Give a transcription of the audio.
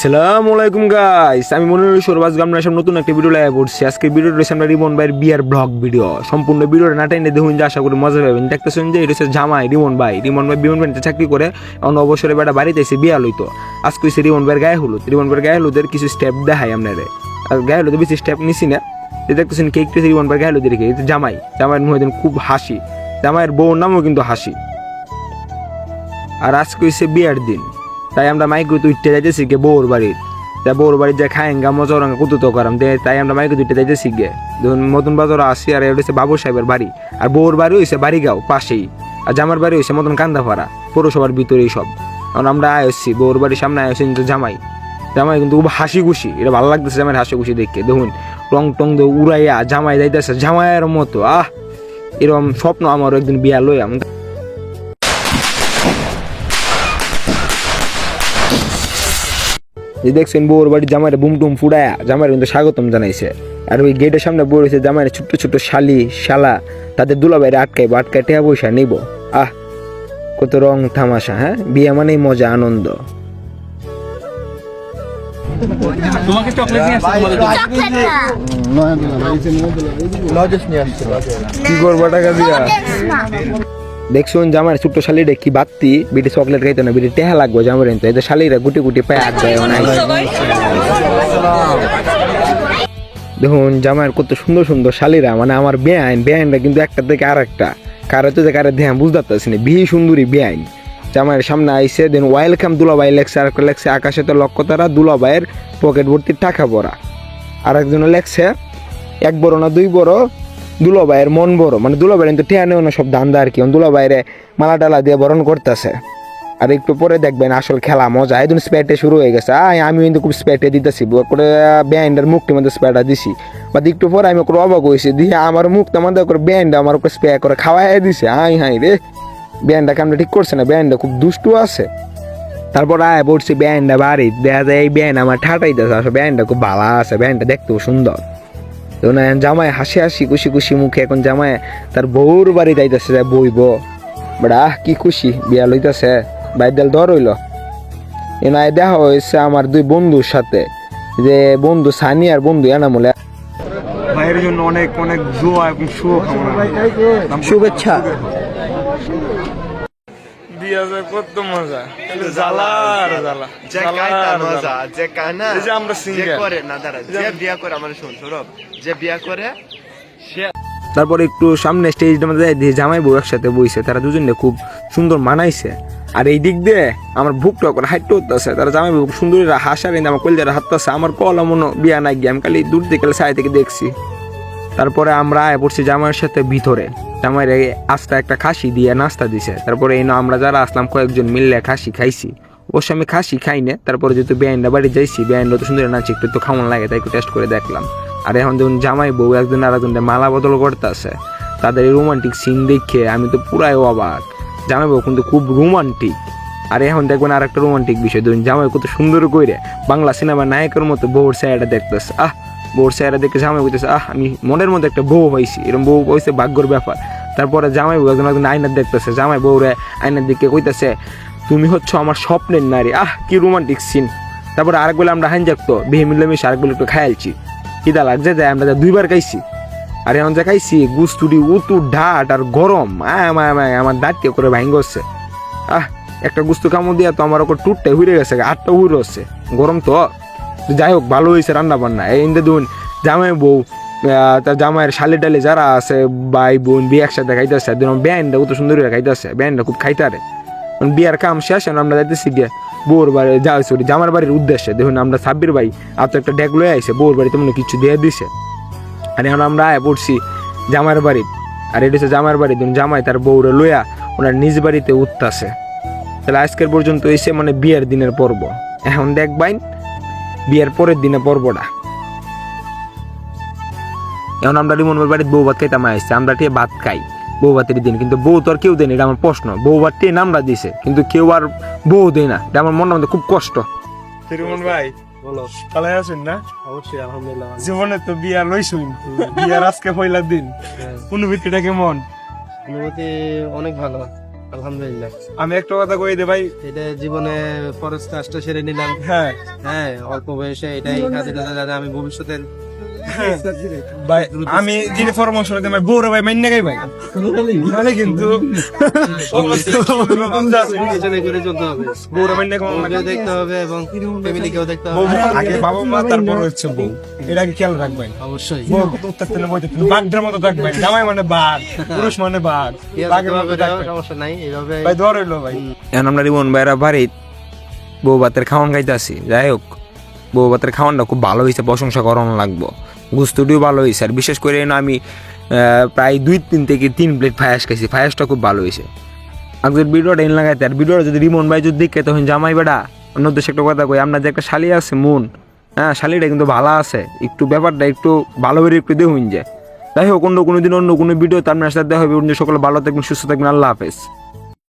আসসালামু আলাইকুম গাইস আমি মনে হলো সরবাজ গামনা সব নতুন একটা ভিডিও লাইভ করছি আজকে ভিডিও রয়েছে আমরা রিমন ভাইয়ের বিয়ার ব্লগ ভিডিও সম্পূর্ণ ভিডিওটা না টাইনে দেখুন, যে আশা করি মজা পাবেন। দেখতেছেন যে এটা হচ্ছে জামাই রিমন ভাই। রিমন ভাই বিমন ভাইতে চাকরি করে অন্য অবসরে বেটা বাড়িতে এসে বিয়া লইতো। আজকে হচ্ছে রিমন ভাইয়ের গায়ে হলুদ। রিমন ভাইয়ের গায়ে হলুদের কিছু স্টেপ দেখাই আপনারে। আর গায়ে হলুদে বেশি স্টেপ নিছি না। এই দেখতেছেন কেকটা রিমন ভাইয়ের গায়ে হলুদ রেখে জামাই। জামাইয়ের মুখে খুব হাসি। জামাইয়ের বউর নামও কিন্তু হাসি। আর আজকে হচ্ছে বিয়ার দিন। তাই আমরা মাইকে উঠতে যাইতেছি গে বউর বাড়ির তা বউর বাড়ির যে খায়েন গা মজা রঙা কুতুতো করাম। দে, তাই আমরা মাইকে উঠতে যাইতেছি গে ধরুন মতন বাজার আসি, আর এটা হচ্ছে বাবু সাহেবের বাড়ি। আর বউর বাড়ি হয়েছে বাড়িগাঁও, পাশেই। আর জামার বাড়ি হয়েছে মতন কান্দাপাড়া, পৌরসভার ভিতরেই সব। কারণ আমরা আয় আসছি বউর বাড়ির সামনে আয় আসছি কিন্তু জামাই। জামাই কিন্তু হাসি খুশি এটা ভালো লাগতেছে জামাইয়ের হাসি খুশি দেখে দেখুন টং দিয়ে উড়াইয়া জামাই যাইতেছে, জামাইয়ের মতো, আহ! এরকম স্বপ্ন আমারও একদিন বিয়া লই আমি যে দেখছেন বউর বাড়ি জামাইরে বুম টুম ফুড়ায়া জামাইরে কিন্তু স্বাগতম জানাইছে। আর ওই গেটের সামনে বউ রয়েছে জামাইরে ছোট্ট ছোট্ট শালি শালা তাদের দুলাবাইরে আটকাইবো আটকাই টেয়া পয়সা নিব। আহ কত রং তামাশা হ্যাঁ? বিয়ে মানেই মজা আনন্দ। তোমাকে চকলেট নিয়ে আসছি কি করব টাকা দিয়া? দেখছুন জামার ছোট্ট শালিরে কি বাত্তি বিটি চকলেট খাইতো না বিটি টেহা লাগবো জামার এনতো। এদের শালিরা গুটি গুটি পায়ে আগ দেয় অনেক। দেখুন জামাইয়ের কত সুন্দর সুন্দর শালিরা মানে আমার বেআইন বেআইনটা কিন্তু একটা থেকে আর একটা কারও তো কারও ধ্যান বুঝতে পারতেছি না বিহি সুন্দরী বেআইন। জামাইয়ের সামনে আইসে, দেন ওয়েলকাম দুলাবাই লেখছে, আর লেখছে, আকাশে তো লক্ষ্য তারা দুলাবাইয়ের পকেট ভর্তি টাকা ভরা। আর একজনে লেখছে, এক বড় না দুই বড় দুলাবাইয়ের মন বড়। মানে দুলাবাইয়ের কিন্তু টেয়া নেও না, সব ধান্দা আর কি। দুলাবাইরে মালা টালা দিয়ে বরণ করতেছে। আর একটু পরে দেখবেন আসল খেলা, মজা। একদিন স্প্যাটে শুরু হয়ে গেছে। আয় আমি কিন্তু খুব স্প্যাটে দিতেছি। করে ব্যান্ডের মুখটির মধ্যে স্প্যাটা দিছি। বা একটু পরে আমি ওকে অবাক হয়েছি। দিয়ে আমার মুখটা মধ্যে করে ব্যান্ড আমার ওকে স্প্রে করে খাওয়াই দিছে। আই হাই রে। ব্যান্ডটা কামটা ঠিক করছে না? ব্যান্ডটা খুব দুষ্টু আছে। তারপর আয় পড়ছি ব্যান্ডটা বাড়ি। দেখা যায় এই ব্যান্ড আমার ঠাটাইতেছে। আসলে ব্যান্ডটা খুব ভালো আছে। ব্যান্ডটা দেখতেও সুন্দর। না জামাই হাসি হাসি খুশি খুশি মুখে এখন জামাই তার বউর বাড়ি যাইতেছে যায় বইব। বাট আহ কি খুশি বিয়া লইতেছে। বাইদাল দর হইল। এনায় দেখা হয়েছে আমার দুই বন্ধুর সাথে যে বন্ধু সানি আর বন্ধু এনামলে। ভাইয়ের জন্য অনেক অনেক দোয়া এবং শুভ কামনা শুভেচ্ছা। বিয়া কত মজা। জ্বালা আর যে জ্বালা কায়দা আর জ্বালা। মজা যে কানা এই যে আমরা যে করে না দাঁড়া যে বিয়া করে আমার শুন সৌরভ যে বিয়া করে সে তারপর একটু সামনে মধ্যে দিয়ে জামাই বউ একসাথে বইছে তারা দুজনে খুব সুন্দর মানাইছে। আর এই দিক দিয়ে আমার বুকটা করে হাইটটা হতেছে তারা জামাই বউ সুন্দর হাসার আমার কলজারা হাততাছে। আমার কলা মনো বিয়া নাই গিয়ে আমি খালি দূর থেকে সাই থেকে দেখছি। তারপরে আমরা আয় পড়ছি জামাইয়ের সাথে ভিতরে। জামাইয়ের এই আস্তা একটা খাসি দিয়ে নাস্তা দিছে। তারপরে এই আমরা যারা আসলাম কয়েকজন মিললে খাসি খাইছি। অবশ্য আমি খাসি খাই না, তারপরে যেহেতু বেআইনটা বাড়ি যাইছি বেআইনটা তো সুন্দর নাচি, একটু তো খাওয়ান লাগে, তাই একটু টেস্ট করে দেখলাম। আর এখন যখন জামাই বউ, একজন আর একজনের মালা বদল করতেছে। তাদের এই রোমান্টিক সিন দেখে আমি তো পুরাই অবাক। জামাই বউ কিন্তু খুব রোমান্টিক আর এখন দেখবেন আর একটা রোমান্টিক বিষয় ধরুন জামাই কত সুন্দর করে বাংলা সিনেমার নায়কের মতো বউর সাইডটা দেখতেছে। আহ! বউর সাইডটা দেখে জামাই বলতেছে আহ, আমি মনের মধ্যে একটা বউ হয়েছি এরকম বউ হয়েছে ভাগ্যর ব্যাপার। তারপরে জামাই বউ একজন একজন আয়নার দেখতেছে, জামাই বউরে আয়নার দিকে কইতেছে, তুমি হচ্ছে আমার স্বপ্নের নারী। আহ, কি রোমান্টিক সিন তারপরে আরেকবেলা আমরা হাইন জাগতো বিহে মিলেমিশে আরেকবেলা একটু খাইলছি কিদা লাগছে যে আমরা যা দুইবার খাইছি। আর এখন যা খাইছি, গুস্তুরি, উতু, ঢাট আর গরম, আয় আমার আমার- দাঁতকে করে ভাঙ্গ হচ্ছে। আহ, একটা গুস্তু কামড় দিয়া তো আমার ওপর টুটটাই হুইরে গেছে আটটা হুইরে হচ্ছে। গরম তো। যাই হোক, ভালো হয়েছে রান্না বান্না এই দুন জামাই বউ তার জামাইয়ের শালি টালি যারা আছে, ভাই বোন বিয়ে একসাথে খাইতেছে দিন ব্যান্ডটা কত সুন্দর করে খাইতেছে ব্যান্ডটা খুব খাইতারে। মানে বিয়ার কাম শেষ আমরা যাইতেছি গিয়ে বউর বাড়ি যা সরি জামার বাড়ির উদ্দেশ্যে। দেখুন, আমরা সাব্বির ভাই আর তো একটা ডেক লয়ে আইসে বউর বাড়িতে মনে কিছু দিয়ে দিছে। আর এখন আমরা আয় পড়ছি জামার বাড়ি। আর এটা হচ্ছে জামার বাড়ি, দেখুন, জামাই তার বউরে লইয়া ওনার নিজ বাড়িতে উঠতাছে। তাহলে আজকের পর্যন্ত এসে মানে বিয়ের দিনের পর্ব। এখন দেখবাইন বিয়ের পরের দিনে পর্বটা। এখন আমরা রিমনের বাড়িতে বউ ভাত খাইতাম আসছে আমরা টিয়ে ভাত খাই বউ ভাতের দিন কিন্তু বউ তো আর কেউ দেয়নি এটা আমার প্রশ্ন। বউ ভাত টিয়ে নামরা দিছে কিন্তু কেউ আর বউ দেয় না এটা আমার মনের মধ্যে খুব কষ্ট। তিরুমন ভাই? বলো। ভালো আছেন না? অবশ্যই আলহামদুলিল্লাহ। জীবনে তো বিয়া লইছুন বিয়ার আজকে পয়লা দিন। অনুভূতিটা কেমন? অনুভূতি অনেক ভালো। আলহামদুলিল্লাহ। আমি একটা কথা কই দে ভাই। এটা জীবনে ফরেস্ট কাজটা সেরে নিলাম। হ্যাঁ। হ্যাঁ অল্প বয়সে এটাই কাজে আমি ভবিষ্যতে ভাই আমি যিনি পরামর্শ দিই ভাই বউরে ভাই মাইনে গাই ভাই। নাহলে কিন্তু পিছনে করে চলতে হবে বউরে মাইনে দেখতে হবে এবং ফ্যামিলিকেও দেখতে বউ হবে আগে বাবা মা তারপর হচ্ছে বউ। এটা কি খেয়াল রাখবেন। অবশ্যই। বউ তো উত্তর তেলে বইতে বাঘটার মতো থাকবেন জামাই মানে বাঘ পুরুষ মানে বাঘ। বাঘের মতো সমস্যা নাই এইভাবে ভাই ধর হইল ভাই। এখন আমরা রিমন ভাইরা বাড়িত বউ ভাতের খাওয়ান খাইতে আসি। যাই হোক বউ ভাতের খাওয়ানটা খুব ভালো হয়েছে প্রশংসা করানো লাগবো। গুস্তটিও ভালো হয়েছে। আর বিশেষ করে না আমি প্রায় দুই তিন থেকে তিন প্লেট ফায়াস খাইছি। ফায়াসটা খুব ভালো হয়েছে। আগের ভিডিওটা এন লাগাইতে। আর ভিডিওটা যদি রিমন ভাই যদি দেখে, তখন জামাই বেড়া অন্য দেশে একটা কথা কই, আপনার যে একটা শালি আছে, মন হ্যাঁ শালিটা কিন্তু ভালো আছে। একটু ব্যাপারটা একটু ভালো করে একটু দেখুন যে। যাই হোক, অন্য কোনো দিন অন্য কোনো ভিডিও তার আপনার সাথে দেখা হবে। অন্য সকলে ভালো থাকবেন, সুস্থ থাকবেন, আল্লাহ হাফেজ।